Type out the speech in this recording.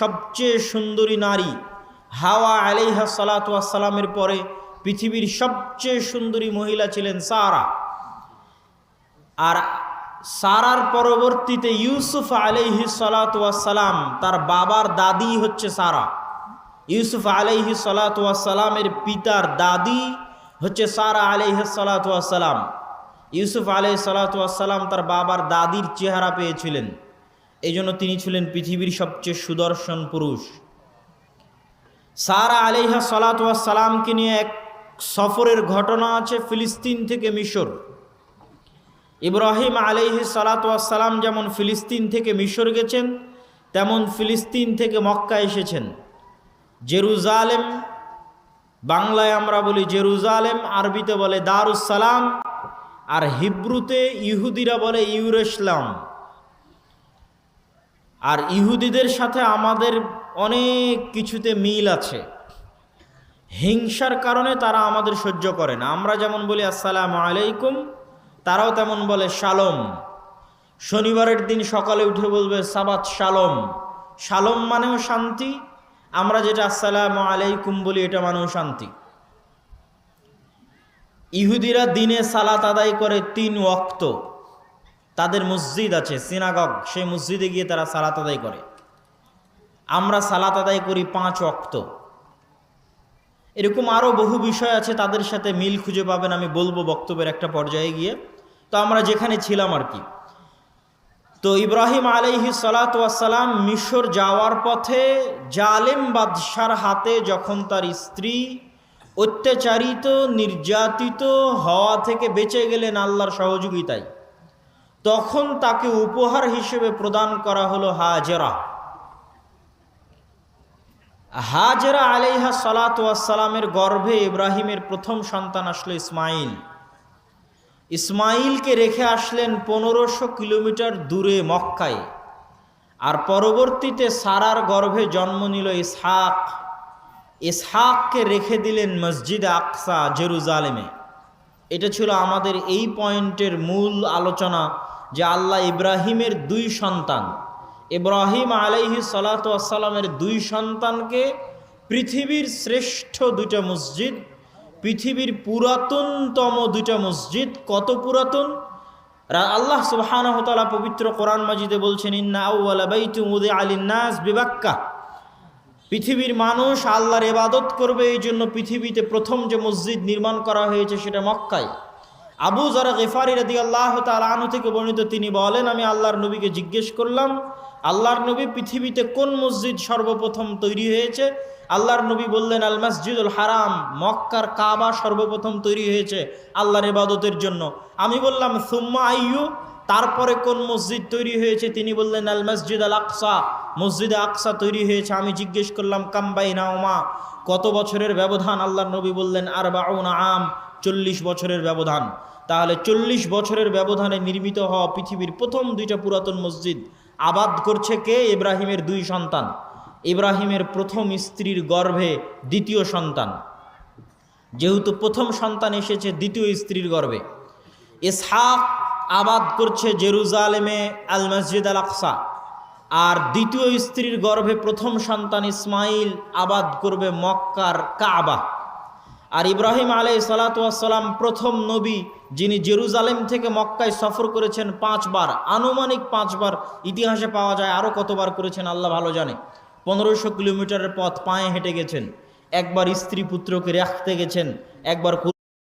সবচেয়ে সুন্দরী নারী হাওয়া আলাইহা সালাতামের পরে পৃথিবীর সবচেয়ে সুন্দরী মহিলা ছিলেন সারা। আর সারার পরবর্তীতে ইউসুফ আলাইহি সালাতাম তার বাবার দাদি হচ্ছে সারা। ইউসুফ আলাইহি সালাতামের পিতার দাদি হচ্ছে সারা আলাইহি সালাতাম ইউসুফ আলাই সালাতাম তার বাবার দাদির চেহারা পেয়েছিলেন। এই জন্য তিনি ছিলেন পৃথিবীর সবচেয়ে সুদর্শন পুরুষ। সারা আলাইহা সালাতামকে নিয়ে এক সফরের ঘটনা আছে ফিলিস্তিন থেকে মিশর। ইব্রাহিম আলাইহি সালাতাম যেমন ফিলিস্তিন থেকে মিশর গেছেন, তেমন ফিলিস্তিন থেকে মক্কা এসেছেন। জেরুজালেম, বাংলায় আমরা বলি জেরুজালেম, আরবিতে বলে দারুসালাম আর হিব্রুতে ইহুদিরা বলে ইউরেসলাম আর ইহুদিদের সাথে আমাদের অনেক কিছুতে মিল আছে। হিংসার কারণে তারা আমাদের সহ্য করে না। আমরা যেমন বলি, আসসালামু আলাইকুম তারাও তেমন বলে শালম শনিবারের দিন সকালে উঠে বলবে, সাবাত শালম শালম মানেও শান্তি। আমরা যেটা আসসালামু আলাইকুম বলি, এটা মানেও শান্তি। ইহুদিরা দিনে সালাত আদায় করে তিন ওক্ত তাদের মসজিদ আছে, সিনাগগ। সেই মসজিদে গিয়ে তারা সালাত আদায় করে। আমরা সালাত আদায় করি পাঁচ অক্ত এরকম আরও বহু বিষয় আছে তাদের সাথে মিল খুঁজে পাবেন, আমি বলব বক্তব্যের একটা পর্যায়ে গিয়ে। তো আমরা যেখানে ছিলাম আর কি। তো ইব্রাহিম আলাইহি সালাতাম মিশর যাওয়ার পথে জালেম বাদশার হাতে যখন তার স্ত্রী অত্যাচারিত, নির্যাতিত হওয়া থেকে বেঁচে গেলেন আল্লাহর সহযোগিতায় তখন তাকে উপহার হিসেবে প্রদান করা হলো হাজেরা। হাজেরা আলাইহা সালাতামের গর্ভে ইব্রাহিমের প্রথম সন্তান আসলো ইসমাইল। ইসমাইলকে রেখে আসলেন পনেরোশো কিলোমিটার দূরে মক্কায়। আর পরবর্তীতে সারার গর্ভে জন্ম নিল ইসহাক। ইসহাককে রেখে দিলেন মসজিদ আকসা, জেরুজালেমে। এটা ছিল আমাদের এই পয়েন্টের মূল আলোচনা। যে আল্লাহ ইব্রাহিমের দুই সন্তান, ইব্রাহিম আলাইহি সালাতামের দুই সন্তানকে পৃথিবীর শ্রেষ্ঠ দুইটা মসজিদ, পৃথিবীর পুরাতনতম দুইটা মসজিদ, কত পুরাতন? আল্লাহ সুবাহানহতালা পবিত্র কোরআন মাজিদে বলছেন, ইন্না আউ্লা বাইতু মুদে আলিনাস বিবাক্কা। পৃথিবীর মানুষ আল্লাহর এবাদত করবে এই জন্য পৃথিবীতে প্রথম যে মসজিদ নির্মাণ করা হয়েছে সেটা মক্কায়। আবু যারা গেফারি রাদি আল্লাহ তালু থেকে বর্ণিত, তিনি বলেন, আমি আল্লাহর নবীকে জিজ্ঞেস করলাম, আল্লাহর নবী পৃথিবীতে কোন মসজিদ সর্বপ্রথম তৈরি হয়েছে? আল্লাহর নবী বললেন, আল মসজিদুল হারাম, মক্কার কাবা সর্বপ্রথম তৈরি হয়েছে আল্লাহর ইবাদতের জন্য। আমি বললাম, সুম্মা আইয়ু, তারপরে কোন মসজিদ তৈরি হয়েছে? তিনি বললেন, আল মসজিদ আল আকসা, মসজিদে আকসা তৈরি হয়েছে। আমি জিজ্ঞেস করলাম কাম্বাই নাওমা কত বছরের ব্যবধান আল্লাহর নবী বললেন আর আম। চল্লিশ বছরের ব্যবধান। তাহলে চল্লিশ বছরের ব্যবধানে নির্মিত হওয়া পৃথিবীর প্রথম দুইটা পুরাতন মসজিদ আবাদ করছে কে? ইব্রাহিমের দুই সন্তান। ইব্রাহিমের প্রথম স্ত্রীর গর্ভে দ্বিতীয় সন্তান। যেহেতু প্রথম সন্তান এসেছে, দ্বিতীয় স্ত্রীর গর্ভে। ইসহাক আবাদ করছে জেরুজালেমে আল মসজিদ আল আকসা আর দ্বিতীয় স্ত্রীর গর্ভে প্রথম সন্তান ইসমাইল আবাদ করবে মক্কার কাবা। আর ইব্রাহিম আলাই সালাতাম প্রথম নবী যিনি জেরুজালেম থেকে মক্কায় সফর করেছেন পাঁচবার, আনুমানিক পাঁচবার, ইতিহাসে পাওয়া যায় আরও কতবার করেছেন আল্লাহ ভালো জানে। পনেরোশো কিলোমিটারের পথ পায়ে হেঁটে গেছেন, একবার স্ত্রী পুত্রকে রাখতে গেছেন, একবার